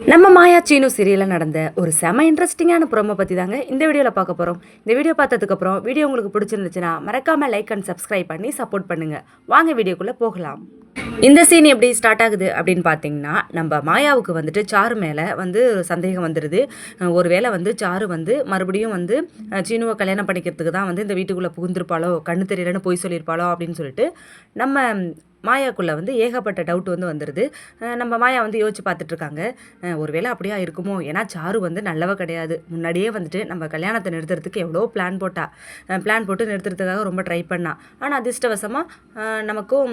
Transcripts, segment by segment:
நம்ம மாயா சீனு சீரியலில் நடந்த ஒரு செம இன்ட்ரெஸ்டிங்கான ப்ரோமோ பற்றி தாங்க இந்த வீடியோவில் பார்க்க போகிறோம் இந்த வீடியோ பார்த்ததுக்கப்புறம் வீடியோ உங்களுக்கு பிடிச்சிருந்துச்சுன்னா மறக்காமல் லைக் அண்ட் சப்ஸ்கிரைப் பண்ணி சப்போர்ட் பண்ணுங்கள் வாங்க வீடியோக்குள்ளே போகலாம். இந்த சீன் எப்படி ஸ்டார்ட் ஆகுது அப்படின்னு பார்த்தீங்கன்னா நம்ம மாயாவுக்கு வந்துட்டு சாரு மேலே வந்து சந்தேகம் வந்துடுது ஒருவேளை வந்து சாரு வந்து மறுபடியும் வந்து சீனுவை கல்யாணம் பண்ணிக்கிறதுக்கு தான் வந்து இந்த வீட்டுக்குள்ளே புகுந்திருப்பாளோ கண்ணு தெரியலன்னு போய் சொல்லியிருப்பாளோ அப்படின்னு சொல்லிட்டு நம்ம மாயாக்குள்ளே வந்து ஏகப்பட்ட டவுட் வந்து வந்துடுது நம்ம மாயா வந்து யோசிச்சு பார்த்துட்ருக்காங்க. ஒருவேளை அப்படியா இருக்குமோ? ஏன்னா சாரு வந்து நல்லவ கிடையாது. முன்னாடியே வந்துட்டு நம்ம கல்யாணத்தை நிறுத்துறதுக்கு எவ்வளோ பிளான் போட்டா. பிளான் போட்டு நிறுத்துறதுக்காக ரொம்ப ட்ரை பண்ணா. ஆனால் அதிர்ஷ்டவசமாக நமக்கும்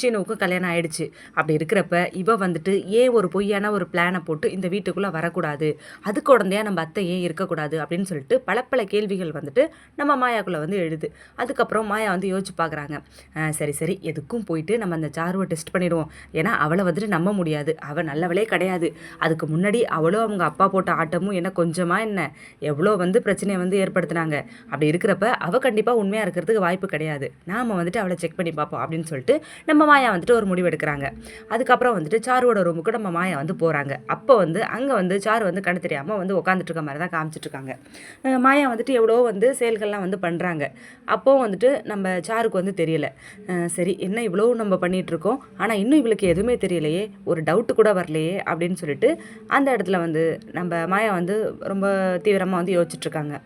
சீனுவுக்கும் கல்யாணம் ஆயிடுச்சு. அப்படி இருக்கிறப்ப இவ வந்துட்டு ஏன் ஒரு பொய்யான ஒரு பிளானை போட்டு இந்த வீட்டுக்குள்ளே வரக்கூடாது? அதுக்கு உடந்தையா நம்ம அத்தை ஏன் இருக்கக்கூடாது? அப்படின்னு சொல்லிட்டு பல பல கேள்விகள் வந்துட்டு நம்ம மாயாக்குள்ளே வந்து எழுது. அதுக்கப்புறம் மாயா வந்து யோசிச்சு பார்க்குறாங்க. சரி சரி எதுக்கும் போயிட்டு நம்ம அந்த சாருவை டெஸ்ட் பண்ணிடுவோம். ஏன்னா அவளை வந்துட்டு நம்ப முடியாது. அவள் நல்லவளே கிடையாது. அதுக்கு முன்னாடி அவளோ அவங்க அப்பா போட்ட ஆட்டமும் என்ன கொஞ்சமாக என்ன? எவ்வளோ வந்து பிரச்சனையை வந்து ஏற்படுத்தினாங்க. அப்படி இருக்கிறப்ப அவள் கண்டிப்பாக உண்மையாக இருக்கிறதுக்கு வாய்ப்பு கிடையாது. நாம் வந்துட்டு அவளை செக் பண்ணி பார்ப்போம் அப்படின்னு சொல்லிட்டு நம்ம மாயா வந்துட்டு ஒரு முடிவு எடுக்கிறாங்க. அதுக்கப்புறம் வந்துட்டு சாருவோட ரூமுக்கு நம்ம மாயா வந்து போகிறாங்க அப்போ வந்து அங்கே வந்து சாரு வந்து கண்ணு தெரியாமல் வந்து உட்காந்துட்டு இருக்க மாதிரி தான் காமிச்சிட்டு இருக்காங்க. மாயா வந்துட்டு எவ்வளோ வந்து செயல்கள்லாம் வந்து பண்ணுறாங்க அப்போ வந்துட்டு நம்ம சாருக்கு வந்து தெரியல. சரி என்ன இவ்வளோ நம்ம நம்ம பண்ணிகிட்ருக்கோம் ஆனால் இன்னும் இவளுக்கு எதுவுமே தெரியலையே ஒரு டவுட்டு கூட வரலையே அப்படின்னு சொல்லிட்டு அந்த இடத்துல வந்து நம்ம மாயா வந்து ரொம்ப தீவிரமாக வந்து யோசிச்சுட்ருக்காங்க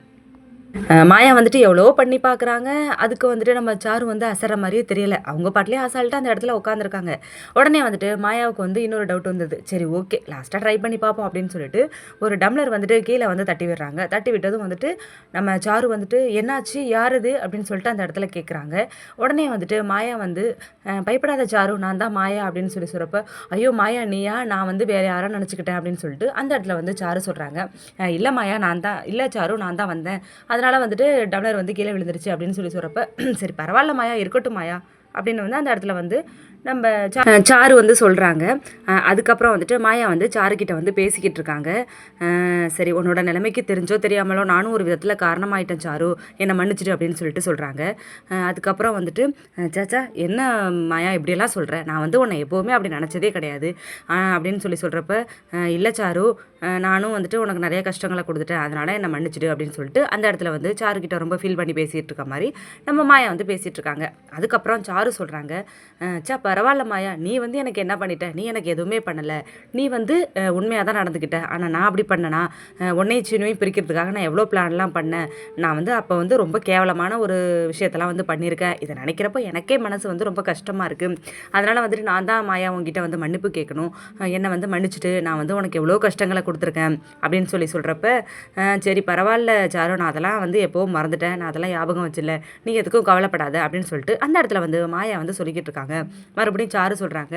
மாயா வந்துட்டு எவ்வளோ பண்ணி பார்க்குறாங்க அதுக்கு வந்துட்டு நம்ம சாரு வந்து அசற மாதிரியே தெரியல. அவங்க பாட்டிலே அசால்ட்டாக அந்த இடத்துல உட்காந்துருக்காங்க உடனே வந்துட்டு மாயாவுக்கு வந்து இன்னொரு டவுட் வந்தது. சரி ஓகே லாஸ்ட்டாக ட்ரை பண்ணி பார்ப்போம் அப்படின்னு சொல்லிட்டு ஒரு டம்ளர் வந்துட்டு கீழே வந்து தட்டி விடுறாங்க. தட்டி விட்டதும் வந்துட்டு நம்ம சாரு வந்துட்டு என்னாச்சு? யார் இது? அப்படின்னு சொல்லிட்டு அந்த இடத்துல கேட்குறாங்க உடனே வந்துட்டு மாயா வந்து பயப்படாத சாரு நான் தான் மாயா அப்படின்னு சொல்லி சொல்கிறப்ப ஐயோ மாயா நீயா? நான் வந்து வேறு யாரோ நினச்சிக்கிட்டேன் அப்படின்னு சொல்லிட்டு அந்த இடத்துல வந்து சாரு சொல்கிறாங்க இல்லை மாயா நான் தான் இல்லை சாரு நான் தான் வந்தேன். அதனால் வந்துட்டு டம்ளர் வந்து கீழே விழுந்துருச்சு அப்படின்னு சொல்லி சொல்கிறப்ப சரி பரவாயில்ல மாயா இருக்கட்டும் மாயா அப்படின்னு வந்து அந்த இடத்துல வந்து நம்ம சா- சாரு வந்து சொல்கிறாங்க அதுக்கப்புறம் வந்துட்டு மாயா வந்து சாருக்கிட்ட வந்து பேசிக்கிட்டு இருக்காங்க. சரி உன்னோட நிலைமைக்கு தெரிஞ்சோ தெரியாமலோ நானும் ஒரு விதத்தில் காரணமாயிட்டேன் சாரு. என்னை மன்னிச்சிடு அப்படின்னு சொல்லிட்டு சொல்கிறாங்க அதுக்கப்புறம் வந்துட்டு சாச்சா என்ன மாயா இப்படியெல்லாம் சொல்கிறேன் நான் வந்து உன்னை எப்போவுமே அப்படி நினச்சதே கிடையாது. அப்படின்னு சொல்லி சொல்கிறப்ப இல்லை சாரு. நானும் வந்துட்டு உனக்கு நிறைய கஷ்டங்களை கொடுத்துட்டேன். அதனால் என்னை மன்னிச்சிடு அப்படின்னு சொல்லிட்டு அந்த இடத்துல வந்து சாருக்கிட்ட ரொம்ப ஃபீல் பண்ணி பேசிகிட்டு இருக்க மாதிரி நம்ம மாயா வந்து பேசிகிட்டு இருக்காங்க. அதுக்கப்புறம் சாரு சொல்கிறாங்க சா பரவாயில்ல மாயா நீ வந்து எனக்கு என்ன பண்ணிட்ட? நீ எனக்கு எதுவுமே பண்ணலை. நீ வந்து உண்மையாக தான் நடந்துக்கிட்ட. ஆனால் நான் அப்படி பண்ணனா? உன்னையும் சின்னையும் பிரிக்கிறதுக்காக நான் எவ்வளோ பிளான்லாம் பண்ணேன்? நான் வந்து அப்போ வந்து ரொம்ப கேவலமான ஒரு விஷயத்தெல்லாம் வந்து பண்ணியிருக்கேன். இதை நினைக்கிறப்போ எனக்கே மனசு வந்து ரொம்ப கஷ்டமாக இருக்குது அதனால் வந்துட்டு நான் தான் மாயா உங்ககிட்ட வந்து மன்னிப்பு கேட்கணும். என்னை வந்து மன்னிச்சிட்டு நான் வந்து உனக்கு எவ்வளோ கஷ்டங்களை கொடுத்துருக்கேன்? அப்படின்னு சொல்லி சொல்கிறப்ப சரி பரவாயில்ல சாரு நான் அதெல்லாம் வந்து எப்போவும் மறந்துட்டேன். நான் அதெல்லாம் ஞாபகம் வச்சில்ல. நீ எதுக்கும் கவலைப்படாத அப்படின்னு சொல்லிட்டு அந்த இடத்துல வந்து மாயா வந்து சொல்லிக்கிட்டு இருக்காங்க. மறுபடியும் சாரு சொல்கிறாங்க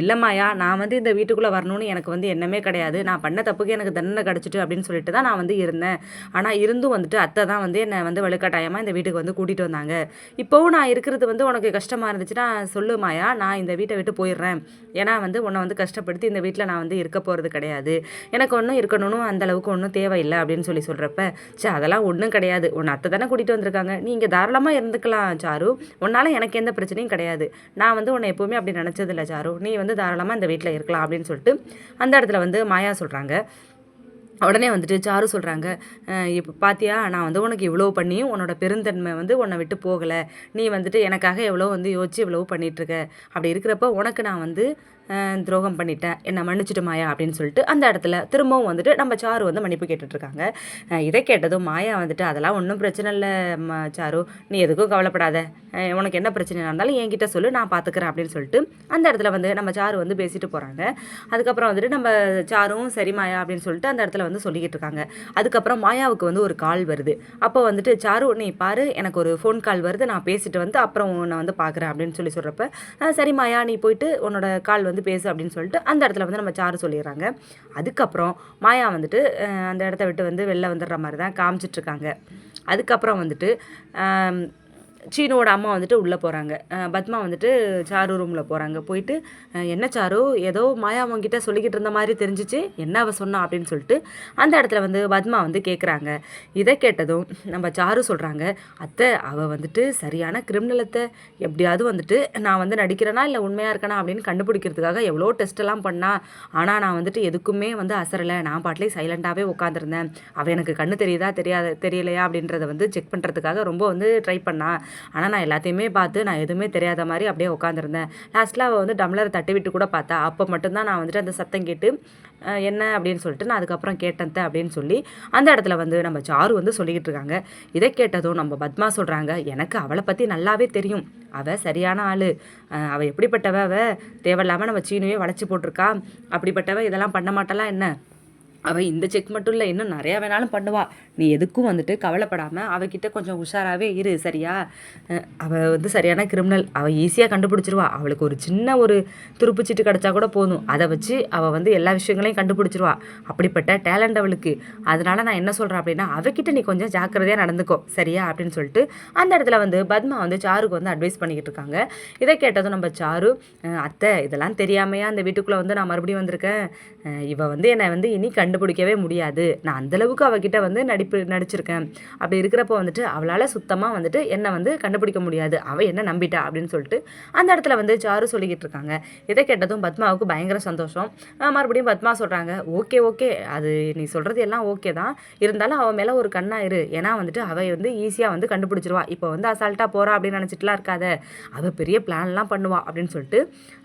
இல்லைம்மாயா நான் வந்து இந்த வீட்டுக்குள்ளே வரணும்னு எனக்கு வந்து எண்ணமே கிடையாது. நான் பண்ண தப்புக்கு எனக்கு தண்டனை கிடச்சிட்டு அப்படின்னு சொல்லிட்டு தான் நான் வந்து இருந்தேன். ஆனால் இருந்தும் வந்துட்டு அத்தை தான் வந்து என்னை வந்து வலுக்கட்டாயமாக இந்த வீட்டுக்கு வந்து கூட்டிகிட்டு வந்தாங்க. இப்போவும் நான் இருக்கிறது வந்து உனக்கு கஷ்டமாக இருந்துச்சுன்னா சொல்லுமாயா நான் இந்த வீட்டை விட்டு போயிடுறேன். ஏன்னா வந்து உன்னை வந்து கஷ்டப்படுத்தி இந்த வீட்டில் நான் வந்து இருக்க போகிறது கிடையாது. எனக்கு ஒன்றும் இருக்கணும்னு அந்த அளவுக்கு ஒன்றும் தேவையில்லை அப்படின்னு சொல்லி சொல்கிறப்ப சே அதெல்லாம் ஒன்றும் கிடையாது. உன்னை அத்தை தானே கூட்டிகிட்டு வந்திருக்காங்க. நீங்கள் தாராளமாக இருந்துக்கலாம் சாரு. உன்னால் எனக்கு எந்த பிரச்சனையும் கிடையாது. நான் வந்து உன்னை எப்போவுமே அப்படி நினச்சதில்ல சாரு நீ வந்து தாராளமாக இந்த வீட்டில் இருக்கலாம் அப்படின்னு சொல்லிட்டு அந்த இடத்துல வந்து மாயா சொல்கிறாங்க உடனே வந்துட்டு சாரு சொல்கிறாங்க இப்போ பாத்தியா நான் வந்து உனக்கு இவ்வளோ பண்ணியும் உன்னோட பெருந்தன்மை வந்து உன்னை விட்டு போகலை. நீ வந்துட்டு எனக்காக எவ்வளோ வந்து யோசிச்சு இவ்வளோ பண்ணிகிட்ருக்க அப்படி இருக்கிறப்ப உனக்கு நான் வந்து துரோகம் பண்ணிட்டேன். என்னை மன்னிச்சிட்டு மாயா அப்படின்னு சொல்லிட்டு அந்த இடத்துல திரும்பவும் வந்துட்டு நம்ம சாரு வந்து மன்னிப்பு கேட்டுட்ருக்காங்க. இதை கேட்டதும் மாயா வந்துட்டு அதெல்லாம் ஒன்றும் பிரச்சனை இல்லை சாரு. நீ எதுக்கும் கவலைப்படாத. உனக்கு என்ன பிரச்சனை இருந்தாலும் என்கிட்ட சொல்லு நான் பார்த்துக்கிறேன் அப்படின்னு சொல்லிட்டு அந்த இடத்துல வந்து நம்ம சாரு வந்து பேசிட்டு போகிறாங்க அதுக்கப்புறம் வந்துட்டு நம்ம சாரும் சரி மாயா அப்படின்னு சொல்லிட்டு அந்த இடத்துல வந்து சொல்லிக்கிட்டு இருக்காங்க அதுக்கப்புறம் மாயாவுக்கு வந்து ஒரு கால் வருது. அப்போ வந்துட்டு சாரு நீ பாரு எனக்கு ஒரு ஃபோன் கால் வருது. நான் பேசிட்டு வந்து அப்புறம் உன்னை வந்து பார்க்குறேன் அப்படின்னு சொல்லி சொல்கிறப்ப சரி மாயா நீ போயிட்டு உன்னோட கால் வந்து பேசு அப்படின்னு சொல்லிட்டு அந்த இடத்துல வந்து நம்ம சாரு சொல்லிடுறாங்க. அதுக்கப்புறம் மாயா வந்துட்டு அந்த இடத்த விட்டு வந்து வெளில வந்துடுற மாதிரி தான் காமிச்சிட்ருக்காங்க அதுக்கப்புறம் வந்துட்டு சீனோட அம்மா வந்துட்டு உள்ளே போகிறாங்க பத்மா வந்துட்டு சாரு ரூமில் போகிறாங்க போயிட்டு என்ன சாரு? ஏதோ மாயா அவங்ககிட்ட சொல்லிக்கிட்டு இருந்த மாதிரி தெரிஞ்சிச்சு. என்ன அவள் சொன்னா? அப்படின்னு சொல்லிட்டு அந்த இடத்துல வந்து பத்மா வந்து கேட்குறாங்க இதை கேட்டதும் நம்ம சாரு சொல்கிறாங்க அத்தை அவள் வந்துட்டு சரியான கிரிமினலத்தை எப்படியாவது வந்துட்டு நான் வந்து நடிக்கிறேனா இல்லை உண்மையாக இருக்கேனா? அப்படின்னு கண்டுபிடிக்கிறதுக்காக எவ்வளோ டெஸ்ட்டெல்லாம் பண்ணா. ஆனால் நான் வந்துட்டு எதுக்குமே வந்து அசரலை. நான் பாட்டிலே சைலண்டாகவே உட்காந்துருந்தேன் அவள் எனக்கு கண்ணு தெரியுதா தெரியாத தெரியலையா அப்படின்றத வந்து செக் பண்ணுறதுக்காக ரொம்ப வந்து ட்ரை பண்ணா. ஆனால் நான் எல்லாத்தையுமே பார்த்து நான் எதுவுமே தெரியாத மாதிரி அப்படியே உட்காந்துருந்தேன் லாஸ்ட்டில் அவள் வந்து டம்ளரை தட்டி விட்டு கூட பார்த்தா அப்போ மட்டும்தான் நான் வந்துட்டு அந்த சத்தம் கேட்டு என்ன? அப்படின்னு சொல்லிட்டு நான் அதுக்கப்புறம் கேட்டேன் அப்படின்னு சொல்லி அந்த இடத்துல வந்து நம்ம சாரு வந்து சொல்லிக்கிட்டு இருக்காங்க. இதை கேட்டதும் நம்ம பத்மா சொல்கிறாங்க எனக்கு அவளை பற்றி நல்லாவே தெரியும். அவள் சரியான ஆள். அவள் எப்படிப்பட்டவ? அவள் தேவையில்லாமல் நம்ம சீனையே வளைச்சி போட்டிருக்கா. அப்படிப்பட்டவ இதெல்லாம் பண்ண மாட்டலாம் என்ன? அவள் இந்த செக் மட்டும் இல்லை இன்னும் நிறையா வேணாலும் பண்ணுவா. நீ எதுக்கும் வந்துட்டு கவலைப்படாமல் அவகிட்ட கொஞ்சம் உஷாராகவே இரு சரியா? அவள் வந்து சரியான கிரிமினல் அவள் ஈஸியாக கண்டுபிடிச்சிருவா. அவளுக்கு ஒரு சின்ன ஒரு துருப்புச்சீட்டு கிடச்சா கூட போதும். அதை வச்சு அவள் வந்து எல்லா விஷயங்களையும் கண்டுபிடிச்சிருவா. அப்படிப்பட்ட டேலண்ட் அவளுக்கு. அதனால் நான் என்ன சொல்கிறேன் அப்படின்னா அவகிட்ட நீ கொஞ்சம் ஜாக்கிரதையாக நடந்துக்கோ சரியா? அப்படின்னு சொல்லிட்டு அந்த இடத்துல வந்து பத்மா வந்து சாருக்கு வந்து அட்வைஸ் பண்ணிக்கிட்டு இருக்காங்க. இதை கேட்டதும் நம்ம சாரு அத்தை இதெல்லாம் தெரியாமையா அந்த வீட்டுக்குள்ளே வந்து நான் மறுபடியும் வந்திருக்கேன்? இவள் வந்து என்னை வந்து இனி கண்டு கண்டுபிடிக்கவே முடியாது. நான் அந்தளவுக்கு அவகிட்ட வந்து நடிப்பு நடிச்சிருக்கேன். அப்படி இருக்கிறப்போ வந்துட்டு அவளால் சுத்தமாக வந்துட்டு என்னை வந்து கண்டுபிடிக்க முடியாது. அவள் என்ன நம்பிட்டா அப்படின்னு சொல்லிட்டு அந்த இடத்துல வந்து சாரு சொல்லிக்கிட்டு இருக்காங்க. இதை கேட்டதும் பத்மாவுக்கு பயங்கர சந்தோஷம். மறுபடியும் பத்மா சொல்கிறாங்க ஓகே ஓகே. அது நீ சொல்கிறது எல்லாம் ஓகே தான். இருந்தாலும் அவள் மேலே ஒரு கண்ணா இரு. ஏன்னா வந்துட்டு அவள் வந்து ஈஸியாக வந்து கண்டுபிடிச்சிருவா. இப்போ வந்து அசால்ட்டாக போகிறா அப்படின்னு நினச்சிட்டுலாம் இருக்காத. அவள் பெரிய பிளான்லாம் பண்ணுவா. அப்படின்னு சொல்லிட்டு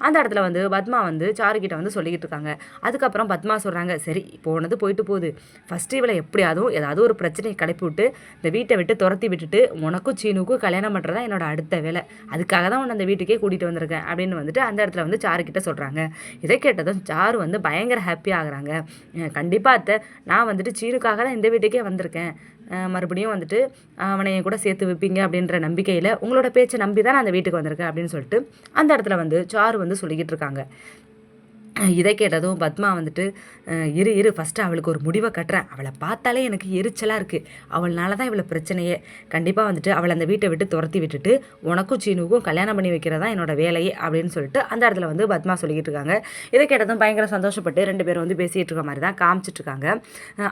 அந்த இடத்துல வந்து பத்மா வந்து சாருக்கிட்ட வந்து சொல்லிக்கிட்டு இருக்காங்க. அதுக்கப்புறம் பத்மா சொல்கிறாங்க சரி போனது போயிட்டு போகுது. ஃபஸ்ட்டு இவளை எப்படியாவது ஏதாவது ஒரு பிரச்சனையை கிளப்பி விட்டு இந்த வீட்டை விட்டு துரத்தி விட்டுட்டு உனக்கும் சீனுக்கும் கல்யாணம் பண்ணுறதா என்னோட அடுத்த வேலை. அதுக்காக தான் உன்னை அந்த வீட்டுக்கே கூட்டிகிட்டு வந்திருக்கேன் அப்படின்னு வந்துட்டு அந்த இடத்துல வந்து சாருக்கிட்ட சொல்கிறாங்க இதை கேட்டதும் சாரு வந்து பயங்கர ஹாப்பி ஆகுறாங்க. கண்டிப்பாக அத்தை. நான் வந்துட்டு சீனுக்காக தான் இந்த வீட்டுக்கே வந்திருக்கேன். மறுபடியும் வந்துட்டு அவனை என் கூட சேர்த்து வைப்பீங்க அப்படின்ற நம்பிக்கையில் உங்களோட பேச்சை நம்பி தான் நான் அந்த வீட்டுக்கு வந்திருக்கேன் அப்படின்னு சொல்லிட்டு அந்த இடத்துல வந்து சாரு வந்து சொல்லிக்கிட்டு இருக்காங்க. இதை கேட்டதும் பத்மா வந்துட்டு இரு இரு ஃபஸ்ட்டு அவளுக்கு ஒரு முடிவை கட்டுறேன். அவளை பார்த்தாலே எனக்கு எரிச்சலாக இருக்குது அவளால தான் இவ்வளோ பிரச்சனையே. கண்டிப்பாக வந்துட்டு அவளை அந்த வீட்டை விட்டு துரத்தி விட்டுட்டு உனக்கும் சீனுக்கும் கல்யாணம் பண்ணி வைக்கிறதா என்னோட வேலையே? அப்படின்னு சொல்லிட்டு அந்த இடத்துல வந்து பத்மா சொல்லிக்கிட்டு இருக்காங்க. இதை கேட்டதும் பயங்கர சந்தோஷப்பட்டு ரெண்டு பேரும் வந்து பேசிகிட்டு இருக்க மாதிரி தான் காமிச்சிட்டு இருக்காங்க.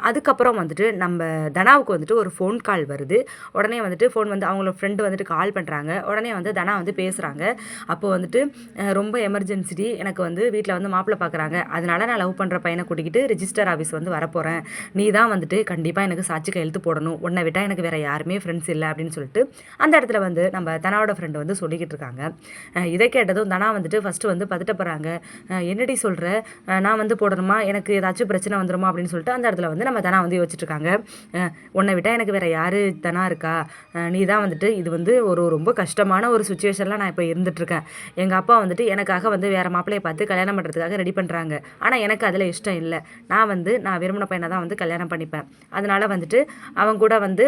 அதுக்கப்புறம் வந்துட்டு நம்ம தனாவுக்கு வந்துட்டு ஒரு ஃபோன் கால் வருது. உடனே வந்துட்டு ஃபோன் வந்து அவங்களோட ஃப்ரெண்டு வந்துட்டு கால் பண்ணுறாங்க உடனே வந்து தனா வந்து பேசுகிறாங்க அப்போது வந்துட்டு ரொம்ப எமர்ஜென்சிட்டி எனக்கு வந்து வீட்டில் வந்து மாப்பிள்ளை பார்க்குறாங்க அதனால நான் லவ் பண்ணுற பையனை கூட்டிக்கிட்டு ரிஜிஸ்டர் ஆஃபீஸ் வந்து வரப்போகிறேன் நீ தான் வந்துட்டு கண்டிப்பாக எனக்கு சாட்சி கையெழுத்து போடணும். உன்னை விட்டால் எனக்கு வேறு யாருமே ஃப்ரெண்ட்ஸ் இல்லை அப்படின்னு சொல்லிட்டு அந்த இடத்துல வந்து நம்ம தனாவோட ஃப்ரெண்டு வந்து சொல்லிக்கிட்டு இருக்காங்க. இதை கேட்டதும் தனா வந்துட்டு ஃபஸ்ட்டு வந்து பதட்டப்படுறாங்க போகிறாங்க என்னடி சொல்கிற நான் வந்து போடணுமா? எனக்கு ஏதாச்சும் பிரச்சனை வந்துடுமா அப்படின்னு சொல்லிட்டு அந்த இடத்துல வந்து நம்ம தனா வந்து யோசிச்சுட்டு இருக்காங்க. உன்னை விட்டால் எனக்கு வேறு யார் தனா இருக்கா? நீ தான் வந்துட்டு இது வந்து ஒரு ரொம்ப கஷ்டமான ஒரு சுச்சுவேஷனில் நான் இப்போ இருந்துகிட்ருக்கேன் எங்கள் அப்பா வந்துட்டு எனக்காக வந்து வேறு மாப்பிள்ளையை பார்த்து கல்யாணம் பண்ணுறதுக்காக ரெடி பண்ணுறாங்க ஆனால் எனக்கு அதில் இஷ்டம் இல்லை. நான் வந்து நான் விரும்பின பையனை தான் வந்து கல்யாணம் பண்ணிப்பேன். அதனால் வந்துட்டு அவன் கூட வந்து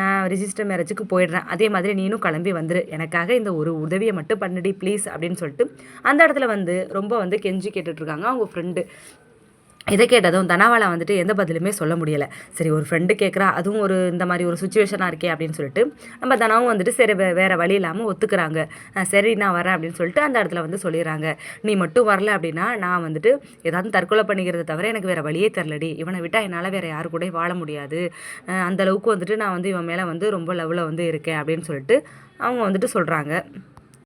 நான் ரிஜிஸ்டர் மேரேஜுக்கு போயிடுறேன். அதே மாதிரி நீனும் கிளம்பி வந்துரு. எனக்காக இந்த ஒரு உதவியை மட்டும் பண்ணுடி ப்ளீஸ் அப்படின்னு சொல்லிட்டு அந்த இடத்துல வந்து ரொம்ப வந்து கெஞ்சி கேட்டுட்ருக்காங்க அவங்க ஃப்ரெண்டு இதை கேட்டதும் தனாவால் வந்துட்டு எந்த பதிலுமே சொல்ல முடியலை. சரி ஒரு ஃப்ரெண்டு கேட்குறா அதுவும் ஒரு இந்த மாதிரி ஒரு சுச்சுவேஷனாக இருக்கே அப்படின்னு சொல்லிட்டு நம்ம தனாவும் வந்துட்டு சரி வே வேறு வழி இல்லாமல் ஒத்துக்கிறாங்க. சரி நான் வரேன் அப்படின்னு சொல்லிட்டு அந்த இடத்துல வந்து சொல்லிடுறாங்க. நீ மட்டும் வரல அப்படின்னா நான் வந்துட்டு ஏதாவது தற்கொலை பண்ணிக்கிறத தவிர எனக்கு வேறு வழியே தெரிலடி இவனை விட்டால் என்னால் வேறு யாரு கூடயும் வாழ முடியாது. அந்தளவுக்கு வந்துட்டு நான் வந்து இவன் மேலே வந்து ரொம்ப லெவலில் வந்து இருக்கேன் அப்படின்னு சொல்லிட்டு அவங்க வந்துட்டு சொல்கிறாங்க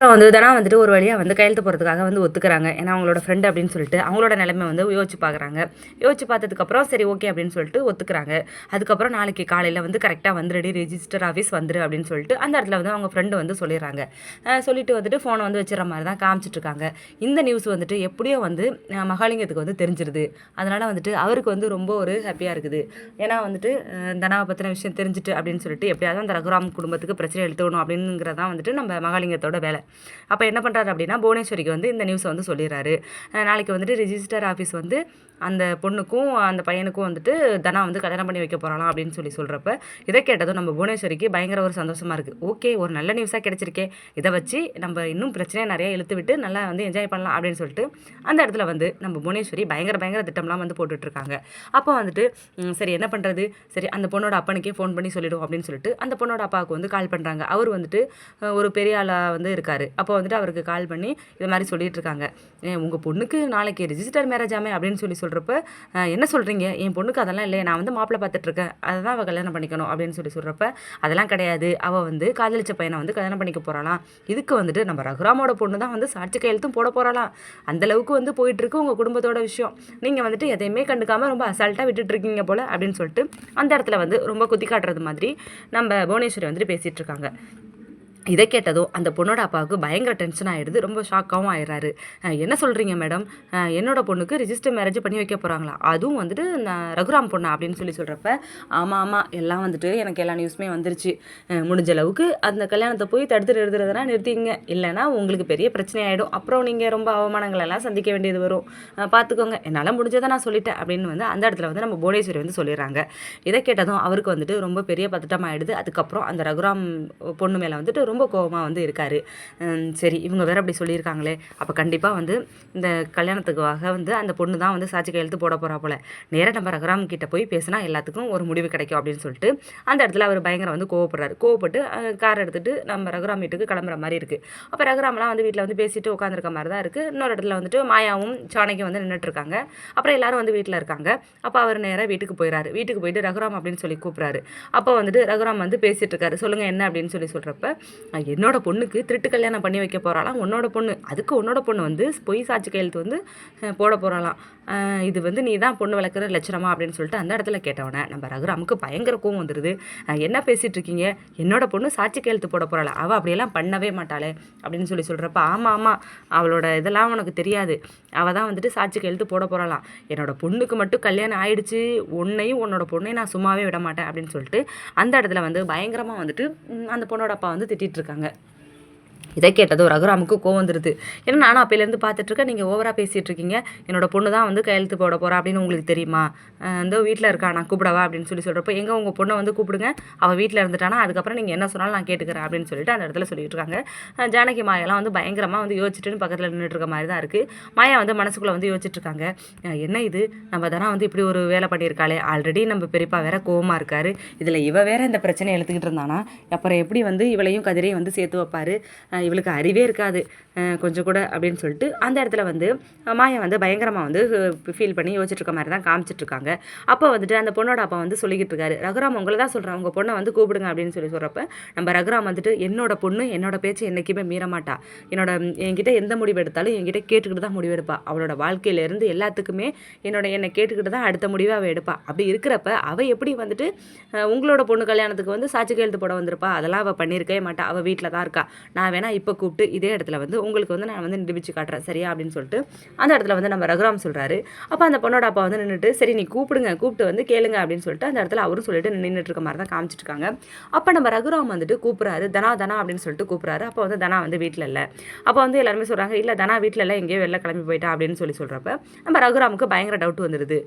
அப்புறம் வந்து தனா வந்துட்டு ஒரு வழியாக வந்து கையெழுத்து போகிறதுக்காக வந்து ஒத்துக்கிறாங்க. ஏன்னா அவங்களோட ஃப்ரெண்டு அப்படின்னு சொல்லிட்டு அவங்களோட நிலைமை வந்து யோசிச்சு பார்க்குறாங்க யோசிச்சு பார்த்ததுக்கப்புறம் சரி ஓகே அப்படின்னு சொல்லிட்டு ஒத்துக்கிறாங்க. அதுக்கப்புறம் நாளைக்கு காலையில் வந்து கரெக்டாக வந்துடுடி ரிஜிஸ்டர் ஆஃபீஸ் வந்துடு அப்படின்னு சொல்லிட்டு அந்த இடத்துல வந்து அவங்க ஃப்ரெண்டு வந்து சொல்லிடுறாங்க சொல்லிட்டு வந்துட்டு ஃபோனை வந்து வச்சுற மாதிரி தான் காமிச்சிட்டு இருக்காங்க. இந்த நியூஸ் வந்துட்டு எப்படியோ வந்து மகாலிங்கத்துக்கு வந்து தெரிஞ்சிருது. அதனால் வந்துட்டு அவருக்கு வந்து ரொம்ப ஒரு ஹாப்பியாக இருக்குது. ஏன்னா வந்துட்டு தனாவை பற்றின விஷயம் தெரிஞ்சுட்டு அப்படின்னு சொல்லிட்டு எப்படியாவது அந்த ரகுராம் குடும்பத்துக்கு பிரச்சனை எடுத்துக்கணும் அப்படிங்கிறதான் வந்துட்டு நம்ம மகாலிங்கத்தோட வேலை. அப்போ என்ன பண்ணுறாரு அப்படின்னா புவனேஸ்வரிக்கு வந்து இந்த நியூஸை வந்து சொல்லிடுறாரு. நாளைக்கு வந்துட்டு ரிஜிஸ்டர் ஆஃபீஸ் வந்து அந்த பொண்ணுக்கும் அந்த பையனுக்கும் வந்துட்டு தனா வந்து கல்யாணம் பண்ணி வைக்க போகிறாளாம் அப்படின்னு சொல்லி சொல்கிறப்ப இதை கேட்டதும் நம்ம புவனேஸ்வரிக்கு பயங்கர ஒரு சந்தோஷமாக இருக்குது ஓகே ஒரு நல்ல நியூஸாக கிடச்சிருக்கே. இதை வச்சு நம்ம இன்னும் பிரச்சனையை நிறைய இழுத்து விட்டு நல்லா வந்து என்ஜாய் பண்ணலாம் அப்படின்னு சொல்லிட்டு அந்த இடத்துல வந்து நம்ம புவனேஸ்வரி பயங்கர பயங்கர திட்டம்லாம் வந்து போட்டுட்ருக்காங்க அப்போ வந்துட்டு சரி என்ன பண்ணுறது சரி அந்த பொண்ணோட அப்பனுக்கே ஃபோன் பண்ணி சொல்லிவிடும் அப்படின்னு சொல்லிட்டு அந்த பொண்ணோட அப்பாவுக்கு வந்து கால் பண்ணுறாங்க அவர் வந்துட்டு ஒரு பெரிய ஆளாக வந்து இருக்கார். அப்போ வந்துட்டு அவருக்கு கால் பண்ணி இது மாதிரி சொல்லிட்டு இருக்காங்க. உங்கள் பொண்ணுக்கு நாளைக்கு ரிஜிஸ்டர் மேரேஜ் ஆமே அப்படின்னு சொல்லி சொல்கிறப்ப என்ன சொல்கிறீங்க என் பொண்ணுக்கு அதெல்லாம் இல்லையே. நான் வந்து மாப்பிள்ளை பார்த்துட்ருக்கேன். அதை தான் அவள் கல்யாணம் பண்ணிக்கணும். அப்படின்னு சொல்லி சொல்கிறப்ப அதெல்லாம் கிடையாது. அவள் வந்து காதலிச்ச பையனை வந்து கல்யாணம் பண்ணிக்க போகிறாளாம் இதுக்கு வந்துட்டு நம்ம ரகுராமோட பொண்ணு தான் வந்து சாட்சி கையெழுத்தும் போட போகிறாளாம் அந்தளவுக்கு வந்து போயிட்டுருக்கு உங்கள் குடும்பத்தோட விஷயம். நீங்கள் வந்துட்டு எதையுமே கண்டுக்காமல் ரொம்ப அசால்ட்டாக விட்டுட்டு இருக்கீங்க போல். அப்படின்னு சொல்லிட்டு அந்த இடத்துல வந்து ரொம்ப குத்தி காட்டுறது மாதிரி நம்ம புவனேஸ்வரி வந்துட்டு பேசிகிட்டு இருக்காங்க இதை கேட்டதும் அந்த பொண்ணோட அப்பாவுக்கு பயங்கர டென்ஷன் ஆகிடுது ரொம்ப ஷாக்காகவும் ஆயிடுறாரு. என்ன சொல்கிறீங்க மேடம் என்னோட பொண்ணுக்கு ரிஜிஸ்டர் மேரேஜ் பண்ணி வைக்க போகிறாங்களா அதுவும் வந்துட்டு நான் ரகுராம் பொண்ணா அப்படின்னு சொல்லி சொல்கிறப்ப ஆமாம் ஆமாம் எல்லாம் வந்துட்டு எனக்கு எல்லா நியூஸுமே வந்துருச்சு. முடிஞ்ச அளவுக்கு அந்த கல்யாணத்தை போய் தடுத்து நிறுத்துறதுனா நிறுத்திங்க இல்லைன்னா உங்களுக்கு பெரிய பிரச்சனை ஆகிடும் அப்புறம் நீங்கள் ரொம்ப அவமானங்களெல்லாம் சந்திக்க வேண்டியது வரும். பார்த்துக்கோங்க என்னால் முடிஞ்சதை நான் சொல்லிட்டேன் அப்படின்னு வந்து அந்த இடத்துல வந்து நம்ம புவனேஸ்வரி வந்து சொல்லிடுறாங்க. இதை கேட்டதும் அவருக்கு வந்துட்டு ரொம்ப பெரிய பதட்டமாகிடுது ஆயிடுது அதுக்கப்புறம் அந்த ரகுராம் பொண்ணு மேலே வந்துட்டு ரொம்ப கோபமாக வந்து இருக்காரு. சரி இவங்க வேற அப்படி சொல்லியிருக்காங்களே. அப்போ கண்டிப்பாக வந்து இந்த கல்யாணத்துக்காக வந்து அந்த பொண்ணு தான் வந்து சாட்சி கையெழுத்து போட போகிறா போல. நேராக நம்ம ரகுராம் கிட்டே போய் பேசினா எல்லாத்துக்கும் ஒரு முடிவு கிடைக்கும் அப்படின்னு சொல்லிட்டு அந்த இடத்துல அவர் பயங்கரம் வந்து கோவப்படுறாரு. கோவப்பட்டு கார் எடுத்துகிட்டு நம்ம ரகுராம் வீட்டுக்கு கிளம்புற மாதிரி இருக்குது அப்போ ரகுராம்லாம் வந்து வீட்டில் வந்து பேசிட்டு உட்காந்துருக்க மாதிரி தான் இருக்குது இன்னொரு இடத்துல வந்துட்டு மாயாவும் சாணக்கியும் வந்து நின்றுட்டுருக்காங்க அப்புறம் எல்லாரும் வந்து வீட்டில் இருக்காங்க. அப்போ அவர் நேராக வீட்டுக்கு போயிடறாரு வீட்டுக்கு போயிட்டு ரகுராம் அப்படின்னு சொல்லி கூப்பிட்றாரு அப்போ வந்துட்டு ரகுராம் வந்து பேசிகிட்டு இருக்காரு சொல்லுங்கள் என்ன அப்படின்னு சொல்லி சொல்கிறப்ப என்னோட பொண்ணுக்கு திருட்டு கல்யாணம் பண்ணி வைக்க போகிறாளாம் உன்னோட பொண்ணு அதுக்கு உன்னோட பொண்ணு வந்து பொய் சாட்சி கையெழுத்து வந்து போட போகிறாளாம் இது வந்து நீ தான் பொண்ணு வளர்க்குற லட்சணமா அப்படின்னு சொல்லிட்டு அந்த இடத்துல கேட்டவனே நம்ம ரகுராமுக்கு பயங்கர கோவம் வந்துடுது என்ன பேசிகிட்டு இருக்கீங்க? என்னோட பொண்ணு சாட்சி கையெழுத்து போட போகிறாளா அவள் அப்படியெல்லாம் பண்ணவே மாட்டாளே அப்படின்னு சொல்லி சொல்கிறப்ப ஆமாம் ஆமாம் அவளோட இதெல்லாம் உனக்கு தெரியாது. அவள் தான் வந்துட்டு சாட்சி கையெழுத்து போட போகிறாளாம் என்னோட பொண்ணுக்கு மட்டும் கல்யாணம் ஆயிடுச்சு உன்னையும் உன்னோட பொண்ணையும் நான் சும்மாவே விட மாட்டேன் அப்படின்னு சொல்லிட்டு அந்த இடத்துல வந்து பயங்கரமாக வந்துட்டு அந்த பொண்ணோட அப்பா வந்து திட்டிட்டு இருக்காங்க. இதை கேட்டதும் ரகுராமுக்கு கோவம் வந்துடுது ஏன்னா நானும் அப்பையிலேருந்து பார்த்துட்ருக்கேன் நீங்கள் ஓவராக பேசிகிட்டு இருக்கீங்க என்னோட பொண்ணு தான் வந்து கையெழுத்து போட போகிறா அப்படின்னு உங்களுக்கு தெரியுமா? இந்த வீட்டில் இருக்கா? நான் கூப்பிடவா? அப்படின்னு சொல்லி சொல்கிறப்ப எங்கே உங்கள் பொண்ணை வந்து கூப்பிடுங்க. அவள் வீட்டில் இருந்துட்டானா அதுக்கப்புறம் நீங்கள் என்ன சொன்னாலும் நான் கேட்டுக்கிறேன் அப்படின்னு சொல்லிட்டு அந்த இடத்துல சொல்லிட்டு இருக்காங்க ஜானகி மாயெல்லாம் வந்து பயங்கரமாக வந்து யோசிச்சுட்டு பக்கத்தில் நின்றுட்டு இருக்க மாதிரி தான் இருக்குது மாயா வந்து மனசுக்குள்ளே வந்து யோசிச்சுட்ருக்காங்க. என்ன இது? நம்ம தானே வந்து இப்படி ஒரு வேலை பண்ணியிருக்காளே. ஆல்ரெடி நம்ம பெரியப்பா வேற கோவமாக இருக்காரு. இதில் இவ வேற இந்த பிரச்சனையை எடுத்துக்கிட்டு இருந்தானா? அப்புறம் எப்படி வந்து இவளையும் கதிரையும் வந்து சேர்த்து வைப்பாரு? இவளுக்கு அறிவே இருக்காது. கொஞ்சம் கூட அப்படின்னு சொல்லிட்டு அந்த இடத்துல வந்து அஹ் மாயா வந்து பயங்கரமாக வந்து ஃபீல் பண்ணி யோசிச்சுட்டு மாதிரி தான் காமிச்சிட்ருக்காங்க அப்போ வந்துட்டு அந்த பொண்ணோட அப்பா வந்து சொல்லிக்கிட்டு இருக்காரு. ரகுராம் உங்களை தான் சொல்கிறேன் உங்கள் பொண்ணை வந்து கூப்பிடுங்க அப்படின்னு சொல்லி சொல்கிறப்ப நம்ம ரகுராம் வந்துட்டு என்னோட பொண்ணு என்னோட பேச்சு என்றைக்குமே மீறமாட்டா. என்னோட என்கிட்ட எந்த முடிவு எடுத்தாலும் என்கிட்ட கேட்டுக்கிட்டு தான் முடிவெடுப்பா அவளோட வாழ்க்கையிலேருந்து எல்லாத்துக்குமே என்னோட என்னை கேட்டுக்கிட்டு தான் அடுத்த முடிவை அவள் எடுப்பா. அப்படி இருக்கிறப்ப அவள் எப்படி வந்துட்டு உங்களோட பொண்ணு கல்யாணத்துக்கு வந்து சாட்சி கையெழுத்து போட வந்திருப்பா? அதெல்லாம் அவள் பண்ணியிருக்கவே மாட்டா. அவள் வீட்டில் தான் இருக்கா. நான் வேணால் இப்போ கூப்பிட்டு இதே இடத்துல வந்து உங்களுக்கு வந்து நான் வந்து நிரூபித்து காட்டுறேன். சரியா? அப்படின்னு சொல்லிட்டு அந்த இடத்துல வந்து நம்ம ரகுராம் சொல்கிறாரு அப்போ அந்த பொண்ணோட அப்பா வந்து நின்றுட்டு சரி நீ கூப்பிடுங்க. கூப்பிட்டு வந்து கேளுங்க. அப்படின்னு சொல்லிட்டு அந்த இடத்துல அவரும் சொல்லிட்டு நின்றுட்டு இருக்க மாதிரி தான் காமிச்சிருக்காங்க அப்போ நம்ம ரகுராம் வந்துட்டு கூப்பிட்றாரு. தனா தனா அப்படின்னு சொல்லிட்டு கூப்பிட்றாரு. அப்போ வந்து தனா வந்து வீட்டில் இல்லை. அப்போ வந்து எல்லாருமே சொல்கிறாங்க இல்லை தனா வீட்டில் இல்லை. எங்கேயோ வெளில கிளம்பி போயிட்டா அப்படின்னு சொல்லி சொல்கிறப்ப நம்ம ரகுராமுக்கு பயங்கர டவுட் வந்துடுது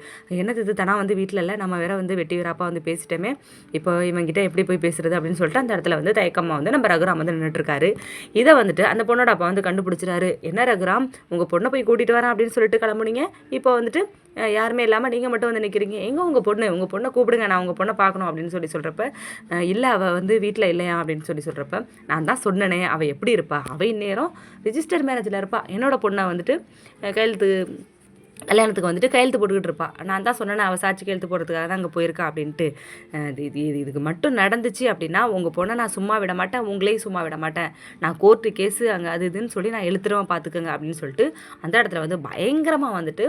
என்னது இது? தனா வந்து வீட்டில் இல்லை? நம்ம வேற வந்து வெட்டி வீராப்பா வந்து பேசிட்டோமே. இப்போ இவங்கிட்ட எப்படி போய் பேசுறது? அப்படின்னு சொல்லிட்டு அந்த இடத்துல வந்து தயக்கமாக வந்து நம்ம ரகுராம் வந்து நின்றுட்டு இருக்காரு. இதை வந்துட்டு அந்த பொண்ணோட அப்பா வந்து கண்டுபிடிச்சிட்டாரு என்ன ரகுராம் உங்கள் பொண்ணை போய் கூட்டிகிட்டு வரேன் அப்படின்னு சொல்லிட்டு கிளம்புனீங்க. இப்போ வந்துட்டு யாருமே இல்லாமல் நீங்கள் மட்டும் வந்து நிற்கிறீங்க எங்கே உங்கள் பொண்ணு? உங்கள் பொண்ணை கூப்பிடுங்க நான் உங்கள் பொண்ணை பார்க்கணும் அப்படின்னு சொல்லி சொல்கிறப்ப இல்லை அவள் வந்து வீட்டில் இல்லையா? அப்படின்னு சொல்லி சொல்கிறப்ப நான் தான் சொன்னனே அவள் எப்படி இருப்பா? அவள் இந்நேரம் ரிஜிஸ்டர் மேரேஜில் இருப்பா. என்னோட பொண்ணை வந்துட்டு கையெழுத்து கல்யாணத்துக்கு வந்துட்டு கையெழுத்து போட்டுக்கிட்டு இருப்பா. நான் தான் சொன்னேன் அவள் சாட்சி கையெழுத்து போடுறதுக்காக தான் அங்கே போயிருக்கா அப்படின்ட்டு. இது இது இது இதுக்கு மட்டும் நடந்துச்சு அப்படின்னா உங்கள் பொண்ணை நான் சும்மா விட மாட்டேன் உங்களையும் சும்மா விட மாட்டேன். நான் கோர்ட்டு கேஸு அங்கே அது இதுன்னு சொல்லி நான் எழுத்துருவேன் பார்த்துக்கோங்க அப்படின்னு சொல்லிட்டு அந்த இடத்துல வந்து பயங்கரமாக வந்துட்டு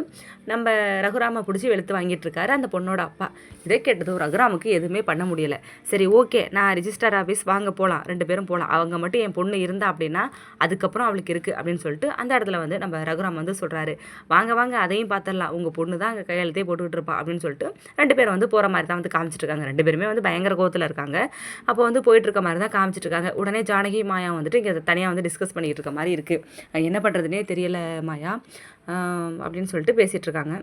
நம்ம ரகுராமை பிடிச்சி வெளுத்து வாங்கிட்டு இருக்காரு அந்த பொண்ணோட அப்பா. இதை கேட்டதும் ரகுராமுக்கு எதுவுமே பண்ண முடியலை. சரி ஓகே நான் ரிஜிஸ்டர் ஆஃபீஸ் வாங்க போகலாம் ரெண்டு பேரும் போகலாம் அவங்க மட்டும் என் பொண்ணு இருந்தா அப்படின்னா அதுக்கப்புறம் அவளுக்கு இருக்குது அப்படின்னு சொல்லிட்டு அந்த இடத்துல வந்து நம்ம ரகுராம் வந்து சொல்கிறாரு வாங்க வாங்க அதையும் பார்த்துடலாம் உங்கள் பொண்ணு தான் அங்கே கையெழுத்தே போட்டுக்கிட்டு இருப்பா அப்படின்னு சொல்லிட்டு ரெண்டு பேரும் வந்து போகிற மாதிரி தான் வந்து காமிச்சிட்டு இருக்காங்க ரெண்டு பேருமே வந்து பயங்கர கோவத்தில் இருக்காங்க. அப்போ வந்து போயிட்டு இருக்க மாதிரி தான் காமிச்சிட்டு இருக்காங்க உடனே ஜானகி மாயா வந்துட்டு இங்கே தனியாக வந்து டிஸ்கஸ் பண்ணிகிட்டு இருக்க மாதிரி இருக்குது என்ன பண்ணுறதுனே தெரியல மாயா. அப்படின்னு சொல்லிட்டு பேசிகிட்டு இருக்காங்க.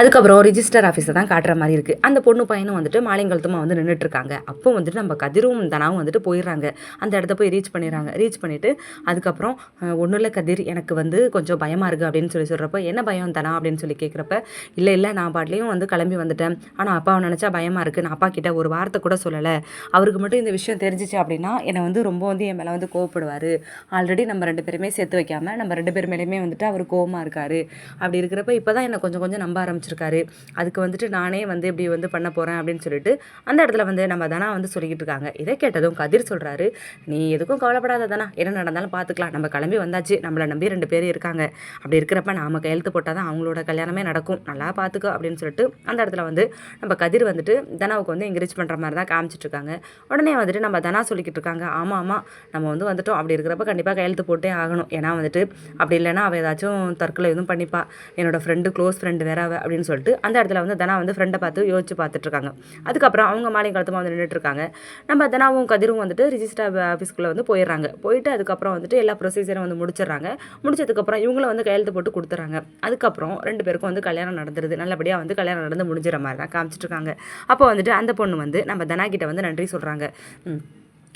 அதுக்கப்புறம் ரிஜிஸ்டர் ஆஃபீஸை தான் காட்டுற மாதிரி இருக்குது அந்த பொண்ணு பையனும் வந்துட்டு மாலைங்கலத்துமா வந்து நின்றுட்டு இருக்காங்க. அப்போ வந்துட்டு நம்ம கதிரும் தனாவும் வந்துட்டு போயிடுறாங்க. அந்த இடத்த போய் ரீச் பண்ணிடுறாங்க. ரீச் பண்ணிவிட்டு அதுக்கப்புறம் ஒன்றும் இல்லை கதிர் எனக்கு வந்து கொஞ்சம் பயமாக இருக்குது அப்படின்னு சொல்லி சொல்கிறப்ப என்ன பயம் தனா? அப்படின்னு சொல்லி கேட்குறப்ப இல்லை இல்லை நான் பாட்லேயும் வந்து கிளம்பி வந்துட்டேன். ஆனால் அப்பாவை நினச்சா பயமாக இருக்குது நான் அப்பா கிட்ட ஒரு வார்த்தை கூட சொல்லலை. அவருக்கு மட்டும் இந்த விஷயம் தெரிஞ்சிச்சு அப்படின்னா என்னை வந்து ரொம்ப வந்து என் மேலே வந்து கோவப்படுவார். ஆல்ரெடி நம்ம ரெண்டு பேருமே சேர்த்து வைக்காம நம்ம ரெண்டு பேர் மேலேயுமே வந்துட்டு அவர் கோவமாக இருக்காரு. அப்படி இருக்கிறப்ப இப்போ தான் என்னை கொஞ்சம் கொஞ்சம் நம்ப ஆரம்பிச்சிருக்காரு. அதுக்கு வந்துட்டு நானே வந்து இப்படி வந்து பண்ண போகிறேன் அப்படின்னு சொல்லிட்டு அந்த இடத்துல வந்து நம்ம தனா வந்து சொல்லிக்கிட்டு இருக்காங்க. இதை கேட்டதும் கதிர் சொல்கிறாரு நீ எதுக்கும் கவலைப்படாத தானா. என்ன நடந்தாலும் பார்த்துக்கலாம் நம்ம கிளம்பி வந்தாச்சு. நம்மளை நம்பி ரெண்டு பேர் இருக்காங்க. அப்படி இருக்கிறப்ப நாம கையெழுத்து போட்டால் தான் அவங்களோட கல்யாணமே நடக்கும். நல்லா பார்த்துக்கோ அப்படின்னு சொல்லிட்டு அந்த இடத்துல வந்து நம்ம கதிர் வந்துட்டு தனாவுக்கு வந்து என்கரேஜ் பண்ணுற மாதிரி தான் காமிச்சிட்ருக்காங்க உடனே வந்துட்டு நம்ம தனா சொல்லிக்கிட்டு இருக்காங்க ஆமாம் ஆமாம் நம்ம வந்து வந்துட்டோம். அப்படி இருக்கிறப்ப கண்டிப்பாக கையெழுத்து போட்டே ஆகணும். ஏன்னா வந்துட்டு அப்படி இல்லைன்னா அவள் ஏதாச்சும் தற்கொலை எதுவும் பண்ணிப்பா. என்னோட ஃப்ரெண்டு க்ளோஸ் ஃப்ரெண்டு வேற அவ அப்படின்னு சொல்லிட்டு அந்த இடத்துல வந்து தனா வந்து ஃப்ரெண்டை பார்த்து யோசிச்சு பார்த்துட்ருக்காங்க. அதுக்கப்புறம் அவங்க மாலை காலத்தமாக வந்து நின்றுட்டுருக்காங்க நம்ம தனாவும் கதிரும் வந்துட்டு ரிஜிஸ்டர் ஆஃபீஸ்க்குள்ளே வந்து போயிடுறாங்க. போயிட்டு அதுக்கப்புறம் வந்துட்டு எல்லா ப்ரொசீஜரும் வந்து முடிச்சிடுறாங்க. முடிச்சதுக்கப்புறம் இவங்களும் வந்து கையெழுத்து போட்டு கொடுத்துறாங்க அதுக்கப்புறம் ரெண்டு பேருக்கும் வந்து கல்யாணம் நடந்துருது. நல்லபடியாக வந்து கல்யாணம் நடந்து முடிஞ்சிற மாதிரி தான் காமிச்சிட்ருக்காங்க. அப்போ வந்துட்டு அந்த பொண்ணு வந்து நம்ம தனா கிட்ட வந்து நன்றி சொல்கிறாங்க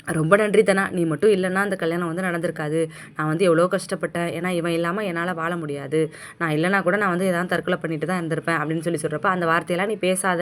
ரொம்ப நன்றி தனா. நீ மட்டும் இல்லைன்னா அந்த கல்யாணம் வந்து நடந்திருக்காது. நான் வந்து எவ்வளோ கஷ்டப்பட்டேன். ஏன்னா இவன் இல்லாமல் என்னால் வாழ முடியாது. நான் இல்லைனா கூட நான் வந்து எதாவது தற்கொலை பண்ணிட்டு தான் இருந்திருப்பேன் அப்படின்னு சொல்லி சொல்கிறப்ப அந்த வார்த்தையெல்லாம் நீ பேசாத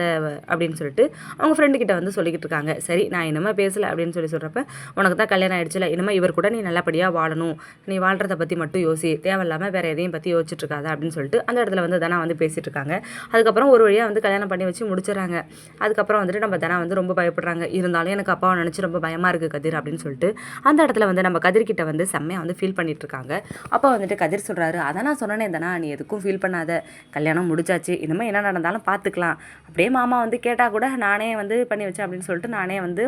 அப்படின்னு சொல்லிட்டு அவங்க ஃப்ரெண்டுக்கிட்ட வந்து சொல்லிக்கிட்டு இருக்காங்க. சரி நான் இனிமேல் பேசலை அப்படின்னு சொல்லி சொல்கிறப்ப உனக்கு தான் கல்யாணம் ஆயிடுச்சுல. இனிமேல் இவர் கூட நீ நல்லபடியாக வாழணும். நீ வாழ்கிறத பற்றி மட்டும் யோசி. தேவையில்லாமல் வேறு எதையும் பற்றி யோசிச்சுட்டு இருக்காத அப்படின்னு சொல்லிட்டு அந்த இடத்துல வந்து தனா வந்து பேசிட்டு இருக்காங்க. அதுக்கப்புறம் ஒரு வழியாக வந்து கல்யாணம் பண்ணி வச்சு முடிச்சிடறாங்க. அதுக்கப்புறம் வந்துட்டு நம்ம தனா வந்து ரொம்ப பயப்படுறாங்க. இருந்தாலும் எனக்கு அப்பாவை நினச்சி ரொம்ப பயமாக இருக்குது கதிர் அப்படின்னு சொல்லிட்டு அந்த இடத்துல வந்து நம்ம கதிர்கிட்ட வந்து செம்மையாக வந்து ஃபீல் பண்ணிட்டு இருக்காங்க அப்போ வந்துட்டு கதிர் சொல்கிறாரு அதை நான் சொன்னனே தானே நீ எதுக்கும் ஃபீல் பண்ணாத. கல்யாணம் முடிச்சாச்சு இனிமேல் என்ன நடந்தாலும் பார்த்துக்கலாம். அப்படியே மாமா வந்து கேட்டால் கூட நானே வந்து பண்ணி வச்சேன் அப்படின்னு சொல்லிட்டு நானே வந்து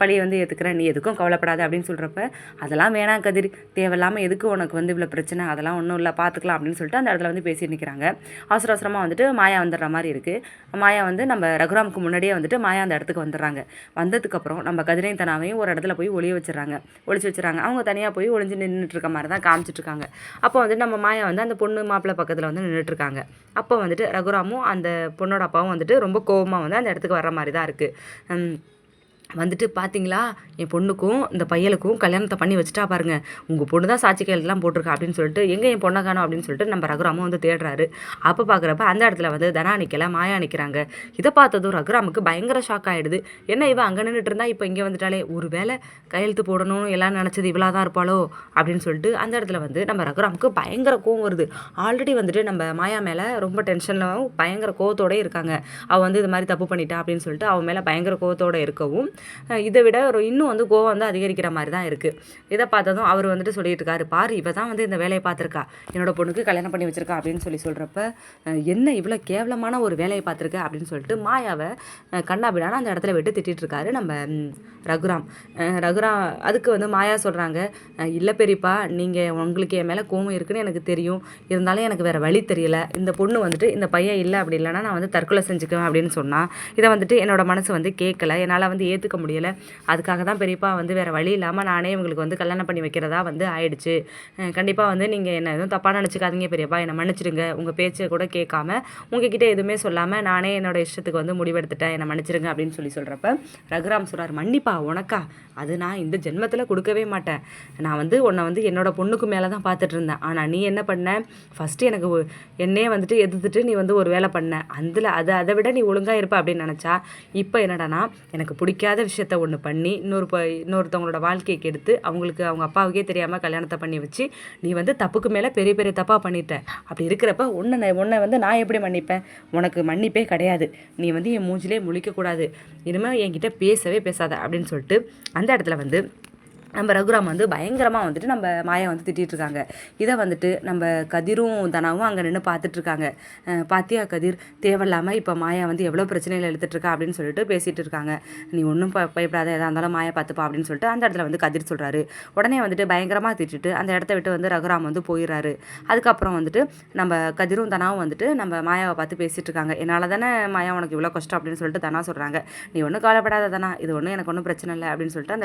பழியை வந்து ஏற்றுக்கிறேன் நீ எதுக்கும் கவலைப்படாத அப்படின்னு சொல்கிறப்ப அதெல்லாம் வேணாம் கதிர். தேவையில்லாமல் எதுக்கு உனக்கு வந்து இவ்வளோ பிரச்சனை? அதெல்லாம் ஒன்றும் இல்லை. பார்த்துக்கலாம் அப்படின்னு சொல்லிட்டு அந்த இடத்துல வந்து பேசி நிற்கிறாங்க அவசர அவசரமாக வந்துட்டு மாயா வந்துடுற மாதிரி இருக்குது மாயா வந்து நம்ம ரகுராமுக்கு முன்னாடியே வந்துட்டு மாயா அந்த இடத்துக்கு வந்துடுறாங்க. வந்ததுக்கப்புறம் நம்ம கதிரையும் தனாவையும் ஒரு இடத்துல போய் ஒளிய வச்சிடறாங்க. ஒழிச்சு வச்சுறாங்க அவங்க தனியாக போய் ஒளிஞ்சு நின்றுட்டு இருக்க மாதிரி தான் காமிச்சிட்ருக்காங்க அப்போ வந்து நம்ம மாயா வந்து அந்த பொண்ணு மாப்பிள்ளை பக்கத்தில் வந்து நின்றுட்டுருக்காங்க அப்போ வந்துட்டு ரகுராமும் அந்த பொண்ணோட அப்பாவும் வந்துட்டு ரொம்ப கோவமாக வந்து அந்த இடத்துக்கு வர மாதிரி தான் இருக்குது வந்துட்டு பார்த்தீங்களா என் பொண்ணுக்கும் இந்த பையலுக்கும் கல்யாணத்தை பண்ணி வச்சுட்டா பாருங்க. உங்கள் பொண்ணு தான் சாட்சி கையெழுத்துலாம் போட்டிருக்கா அப்படின்னு சொல்லிட்டு எங்கே என் பொண்ணை காணும் அப்படின்னு சொல்லிட்டு நம்ம ரகுராமும் வந்து தேடுறாரு. அப்போ பார்க்குறப்ப அந்த இடத்துல வந்து தனா நிற்கல மாயா நிற்கிறாங்க இதை பார்த்ததும் ரகுராமுக்கு பயங்கர ஷாக் ஆகிடுது என்ன இவன் அங்கே நின்றுட்டு இருந்தா இப்போ இங்கே வந்துட்டாலே ஒரு வேளை கையெழுத்து போடணும்னு எல்லாம் நினச்சது இவ்வளோ தான் இருப்பாளோ? அப்படின்னு சொல்லிட்டு அந்த இடத்துல வந்து நம்ம ரகுராமுக்கு பயங்கர கோவம் வருது. ஆல்ரெடி வந்துட்டு நம்ம மாயா மேலே ரொம்ப டென்ஷனில் பயங்கர கோவத்தோட இருக்காங்க. அவள் வந்து இது மாதிரி தப்பு பண்ணிட்டா அப்படின்னு சொல்லிட்டு அவன் மேலே பயங்கர கோவத்தோடு இருக்கவும் இதை விட ஒரு இன்னும் வந்து கோவம் வந்து அதிகரிக்கிற மாதிரி தான் இருக்குது இதை பார்த்ததும் அவர் வந்துட்டு சொல்லிட்டு இருக்காரு பாரு இவ தான் வந்து இந்த வேலையை பார்த்துருக்கா. என்னோட பொண்ணுக்கு கல்யாணம் பண்ணி வச்சிருக்கா அப்படின்னு சொல்லி சொல்கிறப்ப என்ன இவ்வளோ கேவலமான ஒரு வேலையை பார்த்துருக்க? அப்படின்னு சொல்லிட்டு மாயாவை கண்ணாபிடான அந்த இடத்துல விட்டு திட்டிட்டு இருக்காரு நம்ம ரகுராம். ரகுராம் அதுக்கு வந்து மாயா சொல்கிறாங்க இல்லை பெரியப்பா நீங்கள் உங்களுக்கு என் மேலே கோவம் இருக்குன்னு எனக்கு தெரியும். இருந்தாலும் எனக்கு வேறு வழி தெரியல. இந்த பொண்ணு வந்துட்டு இந்த பையன் இல்லை அப்படி இல்லைன்னா நான் வந்து தற்கொலை செஞ்சுக்குவேன் அப்படின்னு சொன்னால் இதை வந்துட்டு என்னோட மனசு வந்து கேட்கல. என்னால் வந்து ஏற்றுக்க முடியலை. அதுக்காக தான் பெரியப்பா வந்து வேறு வழி இல்லாமல் நானே இவங்களுக்கு வந்து கல்யாணம் பண்ணி வைக்கிறதா வந்து ஆயிடுச்சு. கண்டிப்பாக வந்து நீங்கள் என்ன எதுவும் தப்பாக நினச்சிக்காதீங்க பெரியப்பா. என்னை மன்னிச்சிடுங்க. உங்கள் பேச்சை கூட கேட்காம உங்ககிட்ட எதுவுமே சொல்லாமல் நானே என்னோட இஷ்டத்துக்கு வந்து முடிவெடுத்துட்டேன். என்னை மன்னிச்சிருங்க அப்படின்னு சொல்லி சொல்கிறப்ப ரகுராம் சொல்கிறார் மன்னிப்பா உனக்கா? அது நான் இந்த ஜென்மத்தில் கொடுக்கவே மாட்டேன். நான் வந்து உன்னை வந்து என்னோட பொண்ணுக்கு மேலே தான் பார்த்துட்டு இருந்தேன். ஆனால் நீ என்ன பண்ண? ஃபஸ்ட்டு எனக்கு என்னையே வந்துட்டு எதிர்த்துட்டு நீ வந்து ஒரு வேலை பண்ண. அதில் அதை அதை விட நீ ஒழுங்காக இருப்ப அப்படின்னு நினச்சா இப்போ என்னடானா எனக்கு பிடிக்காத விஷயத்த ஒன்று பண்ணி இன்னொரு ப இன்னொருத்தவங்களோட வாழ்க்கையை கெடுத்து அவங்களுக்கு அவங்க அப்பாவுக்கே தெரியாமல் கல்யாணத்தை பண்ணி வச்சு நீ வந்து தப்புக்கு மேலே பெரிய பெரிய தப்பாக பண்ணிட்ட. அப்படி இருக்கிறப்ப உன்னை உன்னை வந்து நான் எப்படி மன்னிப்பேன்? உனக்கு மன்னிப்பே கிடையாது. நீ வந்து என் மூஞ்சிலே முழிக்கக்கூடாது இனிமேல் என்கிட்ட பேசவே பேசாத அப்படின்னு சொல்லிட்டு அந்த இடத்துல வந்து நம்ம ரகுராம் வந்து பயங்கரமாக வந்துட்டு நம்ம மாயா வந்து திட்டிகிட்டு இருக்காங்க இதை வந்துட்டு நம்ம கதிரும் தனாவும் அங்கே நின்று பார்த்துட்ருக்காங்க பாத்தியா கதிர் தேவையில்லாமல் இப்போ மாயா வந்து எவ்வளோ பிரச்சனையில் எடுத்துட்டு அப்படின்னு சொல்லிட்டு பேசிகிட்டு இருக்காங்க நீ ஒன்றும் பயப்படாத எதாக இருந்தாலும் மாயா பார்த்துப்பா அப்படின்னு சொல்லிட்டு அந்த இடத்துல வந்து கதிர் சொல்கிறாரு உடனே வந்துட்டு பயங்கரமாக திட்டிட்டு அந்த இடத்த விட்டு வந்து ரகுராம் வந்து போயிடுறாரு அதுக்கப்புறம் வந்துட்டு நம்ம கதிரும் தனாவும் வந்துட்டு நம்ம மாயாவை பார்த்து பேசிகிட்டு இருக்காங்க என்னால் தானே மாயா உனக்கு இவ்வளோ கஷ்டம் அப்படின்னு சொல்லிட்டு தனா சொல்கிறாங்க நீ ஒன்றும் கவலைப்படாத தானா இது ஒன்றும் எனக்கு ஒன்றும் பிரச்சனை இல்லை அப்படின்னு சொல்லிட்டு அந்த